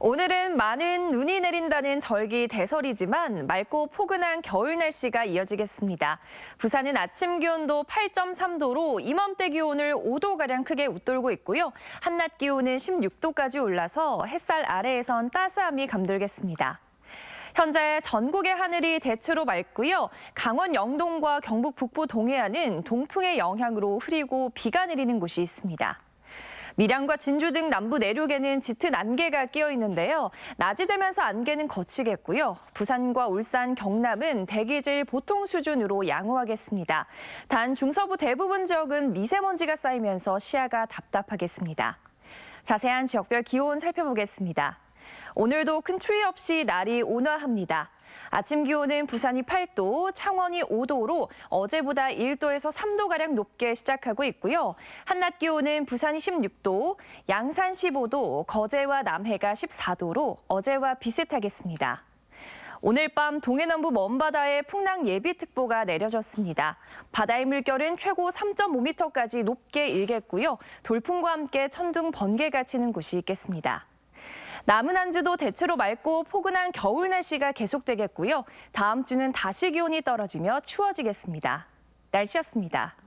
오늘은 많은 눈이 내린다는 절기 대설이지만 맑고 포근한 겨울 날씨가 이어지겠습니다. 부산은 아침 기온도 8.3도로 이맘때 기온을 5도가량 크게 웃돌고 있고요. 한낮 기온은 16도까지 올라서 햇살 아래에선 따스함이 감돌겠습니다. 현재 전국의 하늘이 대체로 맑고요. 강원 영동과 경북 북부 동해안은 동풍의 영향으로 흐리고 비가 내리는 곳이 있습니다. 밀양과 진주 등 남부 내륙에는 짙은 안개가 끼어 있는데요. 낮이 되면서 안개는 거치겠고요. 부산과 울산, 경남은 대기질 보통 수준으로 양호하겠습니다. 단 중서부 대부분 지역은 미세먼지가 쌓이면서 시야가 답답하겠습니다. 자세한 지역별 기온 살펴보겠습니다. 오늘도 큰 추위 없이 날이 온화합니다. 아침 기온은 부산이 8도, 창원이 5도로 어제보다 1도에서 3도가량 높게 시작하고 있고요. 한낮 기온은 부산이 16도, 양산 15도, 거제와 남해가 14도로 어제와 비슷하겠습니다. 오늘 밤 동해남부 먼바다에 풍랑 예비특보가 내려졌습니다. 바다의 물결은 최고 3.5m까지 높게 일겠고요. 돌풍과 함께 천둥, 번개가 치는 곳이 있겠습니다. 남은 한 주도 대체로 맑고 포근한 겨울 날씨가 계속되겠고요. 다음 주는 다시 기온이 떨어지며 추워지겠습니다. 날씨였습니다.